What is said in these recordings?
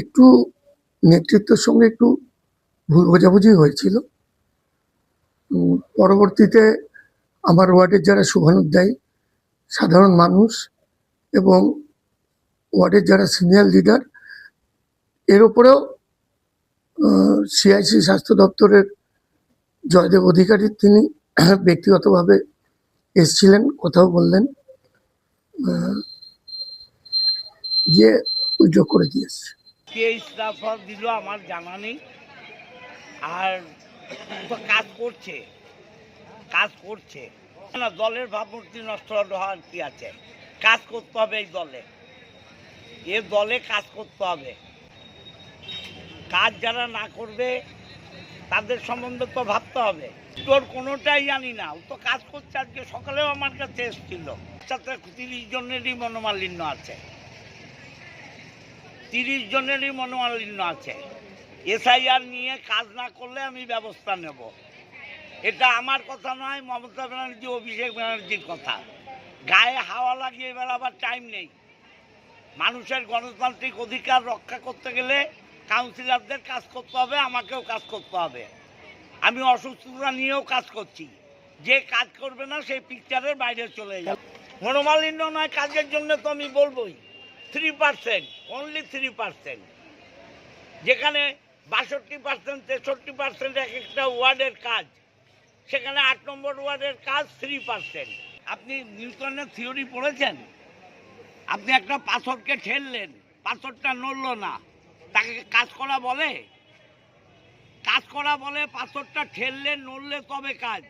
একটু নেতৃত্বের সঙ্গে একটু ভুল বোঝাবুঝি হয়েছিল। পরবর্তীতে আমার ওয়ার্ডের যারা শুভানুধ্যায়ী, সাধারণ মানুষ এবং ওয়ার্ডের যারা সিনিয়র লিডার, এর উপরেও সিআইসি স্বাস্থ্য দপ্তরের জয়দেব অধিকারী তিনি ব্যক্তিগতভাবে এসছিলেন, কোথাও বললেন যে উইড্র করে দিয়েছে কে ইস্তফা দিল আমার জানা নেই। আর তো কাজ করছে কাজ করছে। না, দলের ভাবমূর্তি নষ্ট হওয়ার কি আছে? কাজ করতে হবে এই দলে। এ দলে কাজ করতে হবে। কাজ যারা না করবে, তাদের সম্বন্ধে তো ভাবতে হবে। তোর কোনোটাই জানি না। ও তো কাজ করছে আজকে সকালেও আমার কাছে এসেছিল। সাথে তিরিশ জনেরই মনোমালিন্য আছে। তিরিশ জনেরই মনোমালিন্য আছে। এসআইআর নিয়ে কাজ না করলে আমি ব্যবস্থা নেব। এটা আমার কথা নয়, মমতা ব্যানার্জি, অভিষেক ব্যানার্জির কথা। গায়ে হাওয়া লাগিয়ে বেড়াবার টাইম নেই। মানুষের গণতান্ত্রিক অধিকার রক্ষা করতে গেলে কাউন্সিলরদের কাজ করতে হবে, আমাকেও কাজ করতে হবে। আমি অসুস্থতা নিয়েও কাজ করছি। যে কাজ করবে না, সেই পিকচারের বাইরে চলে যাবে। মনোমালিন্য নয়, কাজের জন্য তো আমি বলবোই। Three percent only three percent যেখানে বাষট্টি পার্সেন্ট তেষট্টি পার্সেন্ট এক একটা ওয়ার্ডের কাজ, সেখানে আট নম্বর ওয়ার্ডের কাজ থ্রি পার্সেন্ট আপনি নিউটনের থিওরি পড়েছেন? আপনি একটা পাথরকে ঠেললেন, পাথরটা নড়ল না, তাকে কাজ করা বলে? কাজ করা বলে পাথরটা ঠেললে, নড়লে তবে কাজ।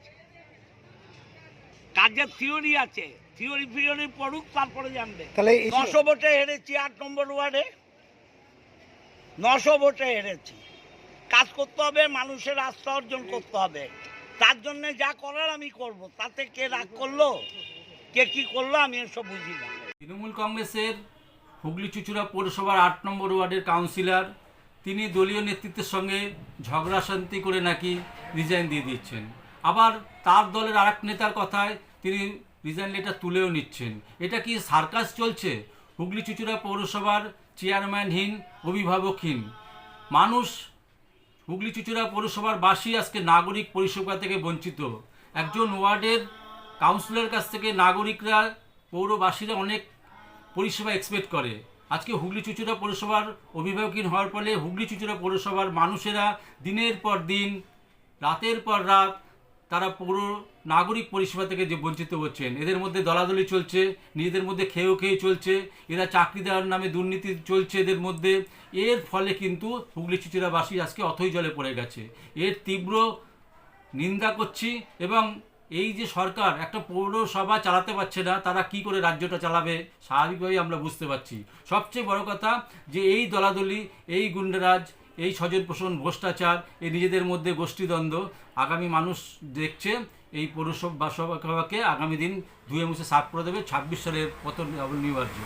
কাজের থিওরি আছে থিওরি ফিওরি পড়ুক তারপরে জানবে। তাহলে নশো ভোটে হেরেছি আট নম্বর ওয়ার্ডে। নশো ভোটে হেরেছি। কাজ করতে হবে মানুষের আস্থা অর্জন করতে হবে। তার জন্য যা করার আমি করব। তাতে কে রাগ করল কে কি করল আমি এসব বুঝি না। তৃণমূল কংগ্রেসের হুগলি চুচুড়া পৌরসভার আট নম্বর ওয়ার্ডের কাউন্সিলর তিনি দলীয় নেতৃত্বের সঙ্গে ঝগড়া শান্তি করে নাকি রিজাইন দিয়ে দিচ্ছেন। আবার তার দলের আরেক নেতার কথায় তিনি রিজাইন লেটার তুলেও নিচ্ছেন। এটা কি সার্কাস চলছে? হুগলি চুচুড়া পৌরসভার চেয়ারম্যানহীন অভিভাবকহীন মানুষ হুগলি চুচুড়া পৌরসভার বাসী আজকে নাগরিক পরিষেবা থেকে বঞ্চিত। একজন ওয়ার্ডের কাউন্সিলরের কাছ থেকে নাগরিকরা, পৌরবাসীরা অনেক পরিষেবা এক্সপেক্ট করে। আজকে হুগলি চুচুড়া পৌরসভার অভিভাবকহীন হওয়ার ফলে হুগলি চুচুড়া পৌরসভার মানুষেরা দিনের পর দিন, রাতের পর রাত তারা পৌর নাগরিক পরিষেবা থেকে যে বঞ্চিত হচ্ছেন, এদের মধ্যে দলাদলি চলছে, নিজেদের মধ্যে খেয়েও খেয়ে চলছে, এরা চাকরি দেওয়ার নামে দুর্নীতি চলছে এদের মধ্যে, এর ফলে কিন্তু হুগলি চুচুড়াবাসী আজকে অথই জলে পড়ে গেছে। এর তীব্র নিন্দা করছি এবং এই যে সরকার একটা পৌরসভা চালাতে পারছে না, তারা কি করে রাজ্যটা চালাবে, স্বাভাবিকভাবেই আমরা বুঝতে পারছি। সবচেয়ে বড় কথা যে এই দলাদলি, এই গুন্ডারাজ এই স্বজন পোষণ ভ্রষ্টাচার, এই নিজেদের মধ্যে গোষ্ঠীদ্বন্দ্ব। আগামী মানুষ দেখছে এই পৌরসভা সভাকে আগামী দিন ধুয়ে মুছে সাফ করে দেবে, ছাব্বিশ সালের পতন অনিবার্য